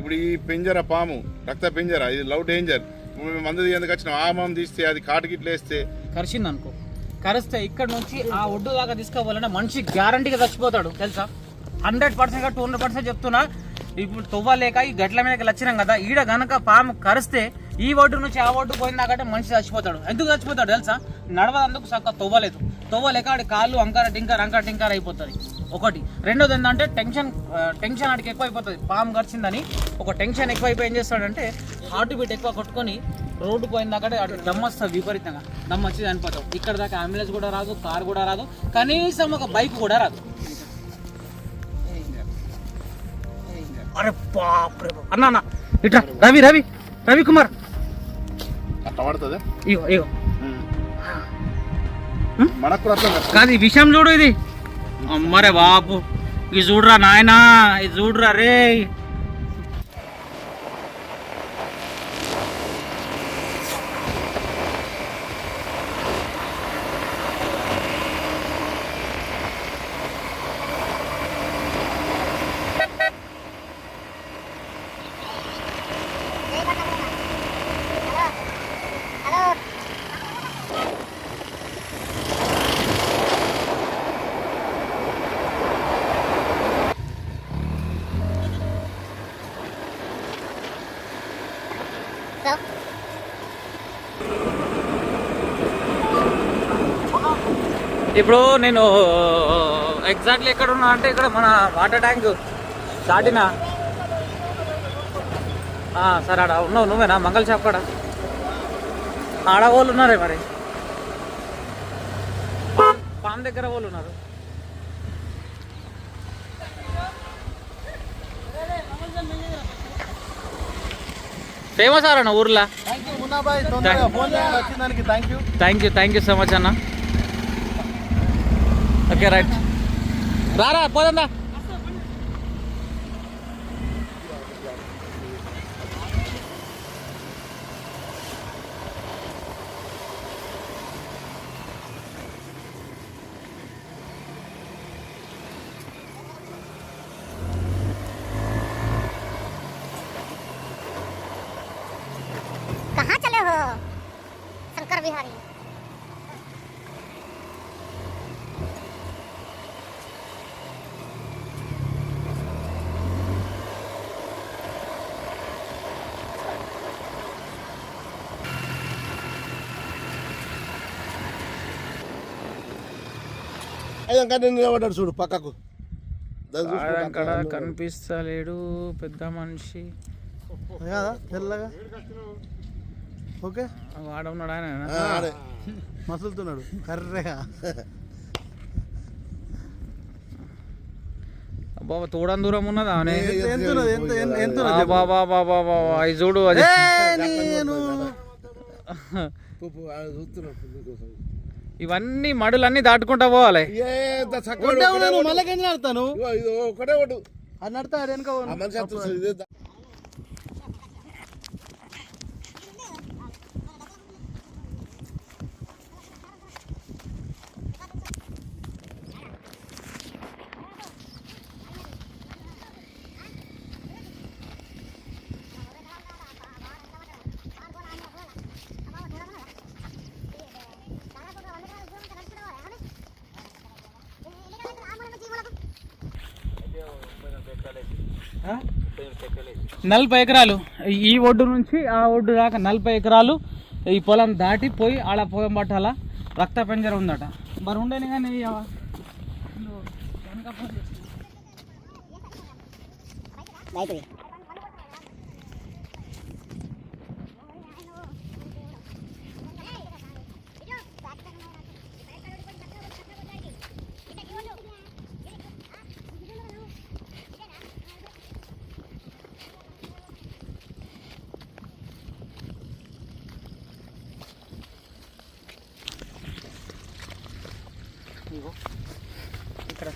ఇప్పుడు ఈ పింజర పాము రక్త పింజర ఇది లవ్ డేంజర్. మేము మందు ఎందుకు వచ్చిన ఆ మామ తీస్తే అది కాటుకి వేస్తే. కరిచింది అనుకో కరిస్తే ఇక్కడ నుంచి ఆ ఒడ్డు దాకా తీసుకోవాలంటే మనిషి గ్యారంటీగా చచ్చిపోతాడు తెలుసా? Hundred percent two hundred percent చెప్తున్నా. ఇప్పుడు తువ్వలేక ఈ గట్ల మీదకి వచ్చినాం కదా ఈడ గనక పాము కరిస్తే ఈ ఒడ్డు నుంచి ఆ ఒడ్డు పోయిందాకంటే మనిషి చచ్చిపోతాడు. ఎందుకు చచ్చిపోతాడు తెలుసా? నడవదందుకు చక్కగా తవ్వలేదు. తవ్వలేక ఆడి కాళ్ళు అంకార టింకర్ అంకార టింకర్ అయిపోతుంది. ఒకటి. రెండోది ఏంటంటే టెన్షన్ టెన్షన్ ఆడికి ఎక్కువ అయిపోతుంది పాము కరిచిందని ఒక టెన్షన్ ఎక్కువ అయిపోయి ఏం చేస్తాడంటే హార్ట్ బీట్ ఎక్కువ కొట్టుకొని రోడ్డు పోయిందాకంటే అటు దమ్ వస్తుంది విపరీతంగా. దమ్ వచ్చి చనిపోతావు ఇక్కడ దాకా అంబులెన్స్ కూడా రాదు కార్ కూడా రాదు కనీసం ఒక బైక్ కూడా రాదు. అరే బాప్ రే బాప్. అన్న అన్న ఇట్రా రవి రవి రవి కుమార్. ఇగో ఇగో. మనకు కాదు ఈ విషయం చూడు ఇది. అమ్మరే బాపు ఇది చూడరా నాయనా ఇది చూడరా రే ఇప్పుడు నేను ఎగ్జాక్ట్లీ ఎక్కడ ఉన్నా అంటే ఇక్కడ మన వాటర్ ట్యాంక్ దాటిన. సరే ఆడ ఉన్నావు నువ్వేనా? మంగళ షాప్ కాడ. ఆడ వాళ్ళు ఉన్నారే మరి? పాన్ దగ్గర వాళ్ళు ఉన్నారు. ఫేమస్ ఆరన్న ఊర్లో? Thank you thank you so much అన్న. ఓకే రైట్ రారా పోదా कहाँ चले हो शंकर बिहारी అయ్యాక నేను నిలబడ్డాడు చూడు పక్కకు. అక్కడ కనిపిస్తలేడు పెద్ద మనిషి. కదా తెల్లగా. ఓకే. వాడ ఉన్నాడు ఆయన. మసులుతున్నాడు కర్రెగా. బాబా తోడం దూరం ఉన్నదా? బాబా బాబా బాబా అది చూడు అది. నేను. చూస్తున్నాడు. ఇవన్నీ మడులన్నీ దాటుకుంటా పోవాలి. ఒకటే ఒకటే ఒడ్డు అది నడతా ఆడ వెనక ఆ మనిషి వస్తుంది ఇదే దా- నలభై ఎకరాలు. ఈ ఒడ్డు నుంచి ఆ ఒడ్డు దాకా నలభై ఎకరాలు ఈ పొలం దాటి పోయి ఆడ పొలం పట్టాల రక్త పెంజర ఉందట. మరి ఉండేని కానీ వెనక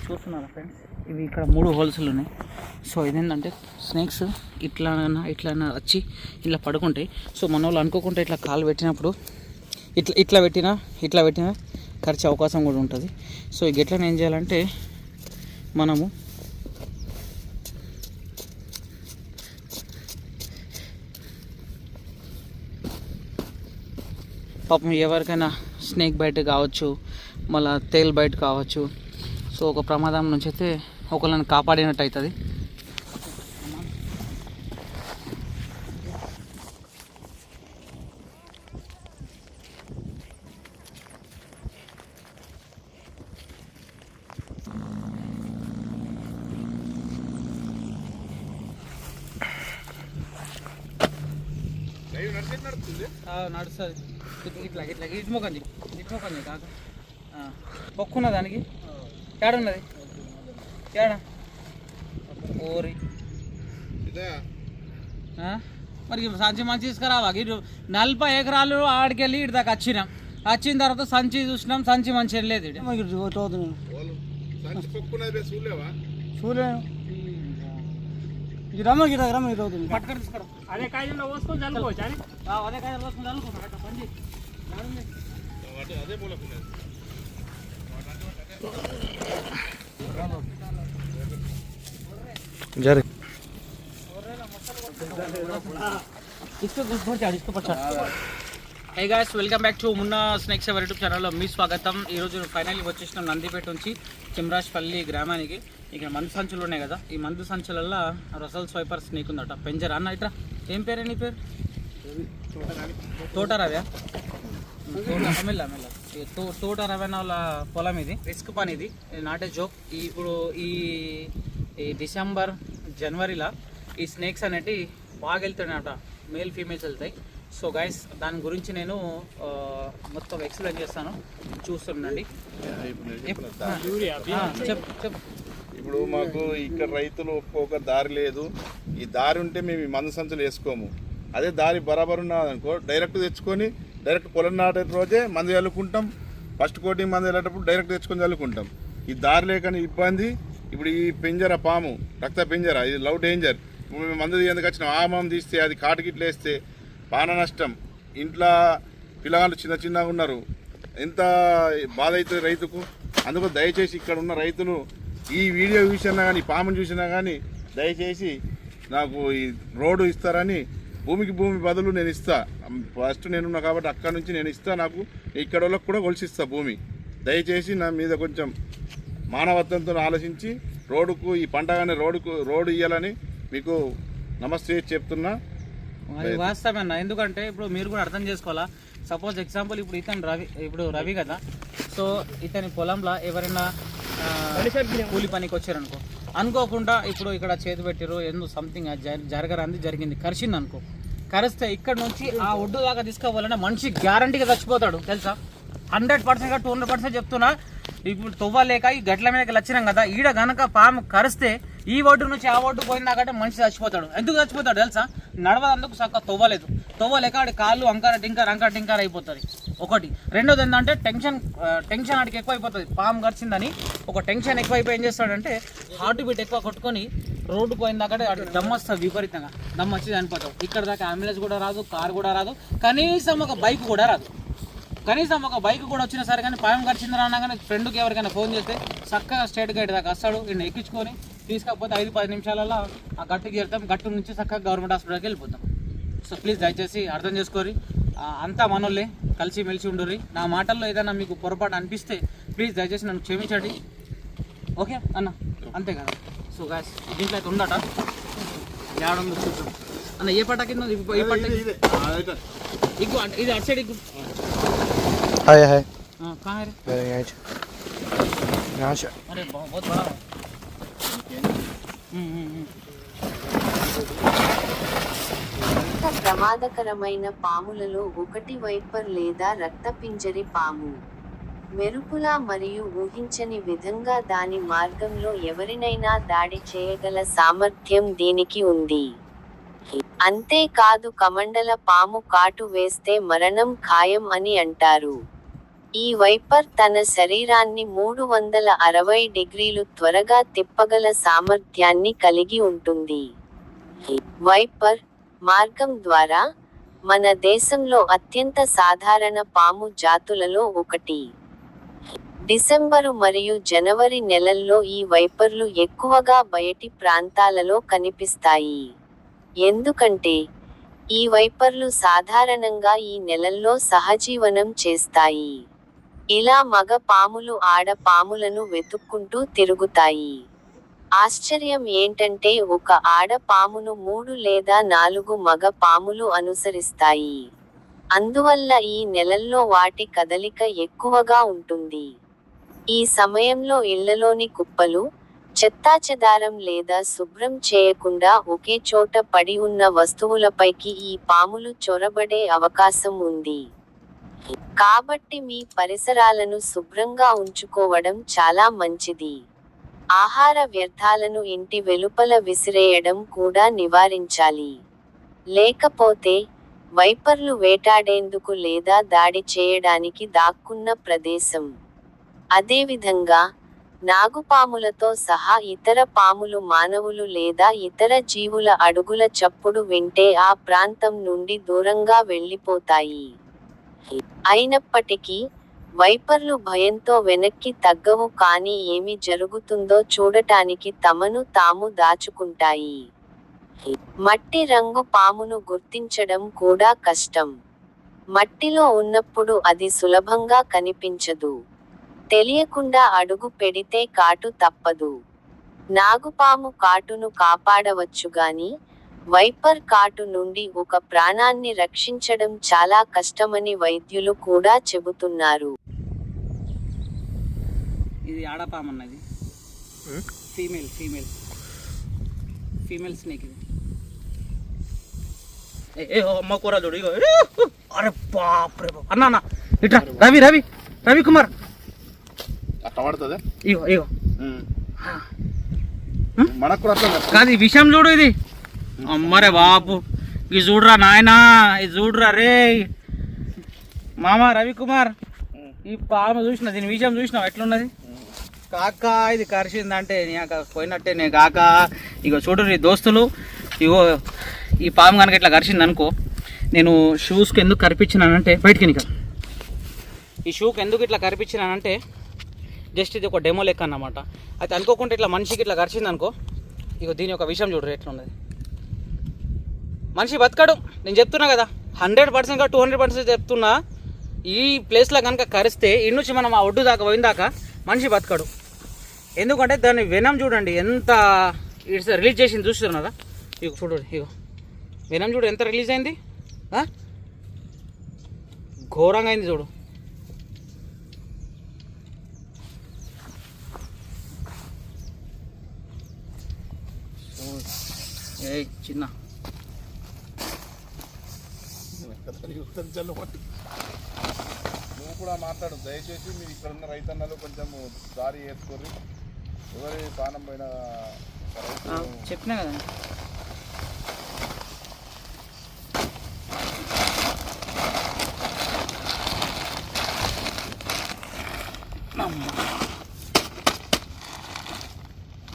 చూస్తున్నారా ఫ్రెండ్స్ ఇవి ఇక్కడ మూడు హోల్సులు ఉన్నాయి. సో ఇదేంటంటే స్నేక్స్ ఇట్లా ఇట్లా వచ్చి ఇట్లా పడుకుంటాయి సో మన వాళ్ళు అనుకోకుండా ఇట్లా కాలు పెట్టినప్పుడు ఇట్లా ఇట్లా పెట్టినా ఇట్లా పెట్టినా ఖర్చు అవకాశం కూడా ఉంటుంది. సో ఈ గెట్లను ఏం చేయాలంటే మనము పాపం ఎవరికైనా స్నేక్ బయట కావచ్చు మళ్ళీ తేల్ బయట కావచ్చు సో ఒక ప్రమాదం నుంచి అయితే ఒకళ్ళని కాపాడినట్టు అవుతుంది నడుస్తుంది. ఇట్లా ఇట్లా ఇటు మొకండి కాక. పొక్కున్న దానికి? ఏడున్నది ఏడ ఓరి? మరి సంచి మంచి తీసుకురావా? ఇటు నలభై ఎకరాలు ఆడికెళ్ళి ఇటు దాకా వచ్చినాం. వచ్చిన తర్వాత సంచి చూసినాం సంచి మంచి లేదు. వాళ్ళు చూడలేను. రమ్మ గిట రమ్మ గిట అవుతుంది. పట్టుకొని తీసుకురా. అదే కాయల్లో పోసుకొని చల్లుకోవచ్చు అని? అదే కాయలు పోసుకొని చల్లుకోవచ్చు అట్లా పని చేయి. ఏడుంది? అదే అదే మూలకున్నది జరి. Hey guys welcome back to Munna snakes ఎవరి యూట్యూబ్ ఛానల్లో మీ స్వాగతం. ఈరోజు ఫైనల్గా వచ్చేసిన నందిపేట నుంచి చిమ్రాజ్పల్లి గ్రామానికి. ఇక్కడ మందు సంచులు ఉన్నాయి కదా ఈ మందు సంచులల్లో రసల్ స్వైపర్ స్నేక్ ఉందట. పెంజర్ అన్న ఇట్రా. ఏం పేరే నీ పేరు? తోటరావ్యా మెల్ల మెల్ల. తో తోట రవ్య వాళ్ళ పొలం ఇది. రిస్క్ పని ఇది. నాటే జోక్ ఈ ఇప్పుడు ఈ ఈ డిసెంబర్ జనవరిలో ఈ స్నేక్స్ అనేటివి బాగా వెళ్తున్నాయట మేల్ ఫీమేల్స్ వెళ్తాయి. సో గైస్ దాని గురించి నేను మొత్తం ఎక్స్ప్లెయిన్ చేస్తాను. చూస్తుండండి చెప్ ఇప్పుడు మాకు ఇక్కడ రైతులు ఒక్కొక్క దారి లేదు. ఈ దారి ఉంటే మేము ఈ మందు సంచులు వేసుకోము. అదే దారి బరాబర్ ఉన్నది అనుకో డైరెక్ట్ తెచ్చుకొని డైరెక్ట్ పొలం నాటే రోజే మంది చల్లుకుంటాం. ఫస్ట్ కోటింగ్ మంది వెళ్ళేటప్పుడు డైరెక్ట్ తెచ్చుకొని చల్లుకుంటాం. ఈ దారి లేకని ఇబ్బంది. ఇప్పుడు ఈ పింజర పాము రక్త పింజర ఇది లవ్ డేంజర్. ఇప్పుడు మేము మందు ఎందుకు వచ్చినాం. ఆ తీస్తే అది కాటుకిట్లు వేస్తే పాన నష్టం. ఇంట్లో పిల్లగాళ్ళు చిన్న చిన్నగా ఉన్నారు. ఎంత బాధ అవుతుంది రైతుకు? అందుకు దయచేసి ఇక్కడ ఉన్న రైతులు ఈ వీడియో చూసినా కానీ పామును చూసినా కానీ దయచేసి నాకు ఈ రోడ్డు ఇస్తారని భూమికి భూమి బదులు నేను ఇస్తా. ఫస్ట్ నేనున్నా కాబట్టి అక్కడ నుంచి నేను ఇస్తా నాకు. ఇక్కడ వాళ్ళకి కూడా కొలిసిస్తా భూమి. దయచేసి నా మీద కొంచెం మానవత్వంతో ఆలోచించి రోడ్డుకు ఈ పంటగానే రోడ్డుకు రోడ్డు ఇవ్వాలని మీకు నమస్తే చెప్తున్నా. అది అన్న. ఎందుకంటే ఇప్పుడు మీరు కూడా అర్థం చేసుకోవాలా? సపోజ్ ఎగ్జాంపుల్ ఇప్పుడు ఇతను రవి ఇప్పుడు రవి కదా. సో ఇతని పొలంలో ఎవరైనా కూలి పనికి వచ్చారనుకో. అనుకోకుండా ఇప్పుడు ఇక్కడ చేతి పెట్టారు ఎందుకు సంథింగ్ జరగరాంది జరిగింది. కరిచింది అనుకో. కరిస్తే ఇక్కడ నుంచి ఆ ఒడ్డు దాకా తీసుకోవాలంటే మనిషి గ్యారంటీగా చచ్చిపోతాడు తెలుసా? హండ్రెడ్ పర్సెంట్గా టూ హండ్రెడ్ పర్సెంట్ చెప్తున్నా. ఇప్పుడు తువ్వలేక ఈ గట్ల మీదకి వచ్చినాం కదా ఈడ గనక పాము కరిస్తే ఈ ఒడ్డు నుంచి ఆ ఒడ్డు పోయినాకంటే మనిషి చచ్చిపోతాడు. ఎందుకు చచ్చిపోతాడు తెలుసా? నడవదందుకు చక్కగా తవ్వలేదు. తవ్వలేక ఆడి కాళ్ళు అంకార టింకర్ అంకార టింకర్ అయిపోతుంది. ఒకటి. రెండోది ఏంటంటే టెన్షన్ టెన్షన్ ఆడికి ఎక్కువైపోతుంది. పాము కరిచిందని ఒక టెన్షన్ ఎక్కువైపోయి ఏం చేస్తాడంటే హార్ట్ బీట్ ఎక్కువ కొట్టుకొని రోడ్డు పోయిన దాకా అటు దమ్ విపరీతంగా. దమ్ వచ్చి చనిపోతావు ఇక్కడ దాకా అంబులెన్స్ కూడా రాదు కార్ కూడా రాదు. కనీసం ఒక బైక్ కూడా రాదు. కనీసం ఒక బైక్ కూడా వచ్చినా సరే కానీ పాయం గడిచిందిరా అనగానే ఫ్రెండ్కి ఎవరికైనా ఫోన్ చేస్తే చక్కగా స్టేట్ గైడ్ దాకా వస్తాడు. ఈయన ఎక్కించుకొని తీసుకపోతే ఐదు పది నిమిషాలలో ఆ గట్టుకి చేరుతాం గట్టు నుంచి చక్కగా గవర్నమెంట్ హాస్పిటల్కి వెళ్ళిపోతాం. సో ప్లీజ్ దయచేసి అర్థం చేసుకోరి. అంతా మనోళ్ళే. కలిసి మెలిసి ఉండుర్రి నా మాటల్లో ఏదైనా మీకు పొరపాటు అనిపిస్తే ప్లీజ్ దయచేసి నన్ను క్షమించండి ఓకే అన్న అంతే కదా సో గాయస్ దీంట్లో అయితే ఉందట ఏడుందో చూద్దాం అన్న ఏ పట్ట కింద ఉంది? ఈ పట్ట ఇగ్గు అంటే ఇది అటు సైడ్ ఇగ్గు हाय हाय हाँ कहाँ है रे? मेरे यहाँ से यहाँ से अरे बहुत बहुत बड़ा है हम्म, हम्म, हम्म। అత్యంత ప్రమాదకరమైన పాములలో ఒకటి వైపర్ లేదా రక్తపింజరి పాము. మెరుపులా మరియు ఊహించని విధంగా దాని మార్గంలో ఎవరినైనా దాడి చేయగల సామర్థ్యం దీనికి ఉంది. అంతేకాదు కమండల పాము కాటు వేస్తే మరణం ఖాయం అని అంటారు. ఈ వైపర్ తన శరీరాన్ని మూడు వందల అరవై డిగ్రీలు త్వరగా తిప్పగల సామర్థ్యాన్ని కలిగి ఉంటుంది. వైపర్ మార్గం ద్వారా మన దేశంలో అత్యంత సాధారణ పాము జాతులలో ఒకటి. డిసెంబరు మరియు జనవరి నెలల్లో ఈ వైపర్లు ఎక్కువగా బయటి ప్రాంతాలలో కనిపిస్తాయి. ఎందుకంటే ఈ వైపర్లు సాధారణంగా ఈ నెలల్లో సహజీవనం చేస్తాయి. ఇలా మగ పాములు ఆడ పాములను వెతుక్కుంటూ తిరుగుతాయి. ఆశ్చర్యం ఏంటంటే ఒక ఆడ పామును మూడు లేదా నాలుగు మగ పాములు అనుసరిస్తాయి. అందువల్ల ఈ నెలల్లో వాటి కదలిక ఎక్కువగా ఉంటుంది. ఈ సమయంలో ఇళ్ళలోని కుప్పలు చెత్తాచెదారం లేదా శుభ్రం చేయకుండా ఒకే చోట పడి ఉన్న వస్తువులపైకి ఈ పాములు చొరబడే అవకాశం ఉంది. కాబట్టి మీ పరిసరాలను శుభ్రంగా ఉంచుకోవడం చాలా మంచిది. ఆహార వ్యర్థాలను ఇంటి వెలుపల విసిరేయడం కూడా నివారించాలి. లేకపోతే వైపర్లు వేటాడేందుకు లేదా దాడి చేయడానికి దాక్కున్న ప్రదేశం. అదేవిధంగా నాగుపాములతో సహా ఇతర పాములు మానవులు లేదా ఇతర జీవుల అడుగుల చప్పుడు వింటే ఆ ప్రాంతం నుండి దూరంగా వెళ్ళిపోతాయి. అయినప్పటికీ వైపర్లు భయంతో వెనక్కి తగ్గవు కానీ ఏమి జరుగుతుందో చూడటానికి తమను తాము దాచుకుంటాయి. మట్టి రంగు పామును గుర్తించడం కూడా కష్టం. మట్టిలో ఉన్నప్పుడు అది సులభంగా కనిపించదు. తెలియకుండా అడుగు పెడితే కాటు తప్పదు. నాగుపాము కాటును కాపాడవచ్చుగాని వైపర్ కాటు నుండి ఒక ప్రాణాన్ని రక్షించడం చాలా కష్టమని వైద్యులు కూడా చెబుతున్నారు. ఇది ఆడపాము అన్నది. ఫీమేల్ ఫీమేల్ ఫీమేల్ స్నేక్ ఇది. ఏ, అమ్మ కూర చూడు ఇగో అరే బాప్ రే బాప్. అన్న అన్న ఇట్రా రవి రవి రవి కుమార్. పడుతుంది? ఇగో ఇగో. మనకు కూడా అట్లా కాదు ఈ విషయం చూడు ఇది. అమ్మరే బాపు. ఇది చూడురా నాయనా ఇది చూడురా రే. మామ రవికుమార్. ఈ పాము చూసిన దీని విషయం చూసినావు? ఎట్లున్నది? కాక ఇది కరిచిందంటే నీక పోయినట్టే నేను కాక. ఇగో చూడు నీ దోస్తులు. ఇగో ఈ పాము కనుక ఇట్లా కరిచింది అనుకో నేను షూస్కి ఎందుకు కరిపించినానంటే బయటికి నీక. ఈ షూకి ఎందుకు ఇట్లా కరిపించినానంటే జస్ట్ ఇది ఒక డెమో లెక్క అన్నమాట. అయితే అనుకోకుండా ఇట్లా మనిషికి ఇట్లా కరిచింది అనుకో ఇక దీని యొక్క విషయం చూడరు ఎట్లున్నది. మనిషి బతకడు నేను చెప్తున్నా కదా. హండ్రెడ్ పర్సెంట్గా టూ హండ్రెడ్ పర్సెంట్ చెప్తున్నా. ఈ ప్లేస్లో కనుక కరిస్తే ఇన్నుంచి మనం ఆ ఒడ్డు దాకా పోయిన దాకా మనిషి బతకడు. ఎందుకంటే దాని వెనం చూడండి ఎంత ఇట్స్ రిలీజ్ చేసింది చూస్తున్నారా ఇక చూడండి ఇగో. వెనం చూడు ఎంత రిలీజ్ అయింది? ఘోరంగా అయింది చూడు. ఏ చిన్న. నువ్వు కూడా మాట్లాడు దయచేసి మీరు ఇక్కడ ఉన్న రైతన్నలు కొంచెం దారి వేసుకోర్రి ఎవరి ప్రాణం చెప్పినా కదా.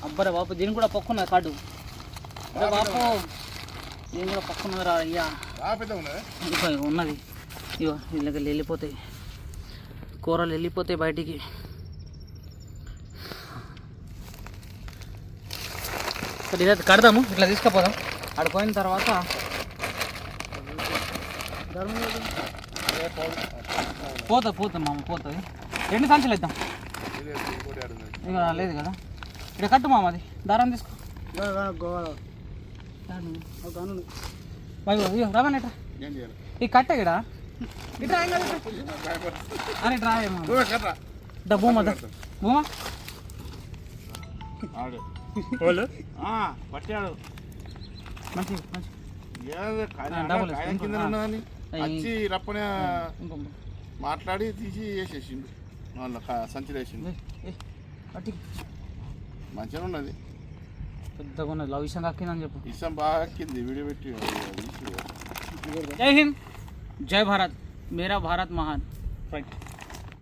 అబ్బరే బాపు దీని కూడా పక్కున్నది కాడు బాపు దీని కూడా పక్కున్నది రా అయ్యా. ఉన్నది. ఇగో ఇళ్ళకి వెళ్ళిపోతాయి కూరలు వెళ్ళిపోతాయి బయటికి. సరే ఇదైతే కడదాము ఇట్లా తీసుకుపోదాం. ఆడుకోయిన తర్వాత పోతుంది పోతుంది మామ పోతుంది రెండు సంచులు ఇద్దాం. ఇక లేదు కదా. ఇక్కడ కట్టు మామ అది. దారం తీసుకో. చేయాలి? ఈ కట్ట ఇక్కడ. అరే కర్రా. దా భూమా భూమా ఆడు. వాళ్ళు? ఆ, పట్టాడు. మంచి మంచి. కింద. ఉన్నదని. వచ్చి రప్పనే మాట్లాడి తీసి వేసేసిండు. వాళ్ళ సంచిలో వేసిండు. మంచిగా ఉన్నది. పెద్దగా ఉన్నది. లవ్ విషయం కక్కిందని చెప్పు. ఇష్టం బాగా ఎక్కింది వీడియో పెట్టి జై హింద్. జై భారత్. మేరా భారత్ మహాన్. రైట్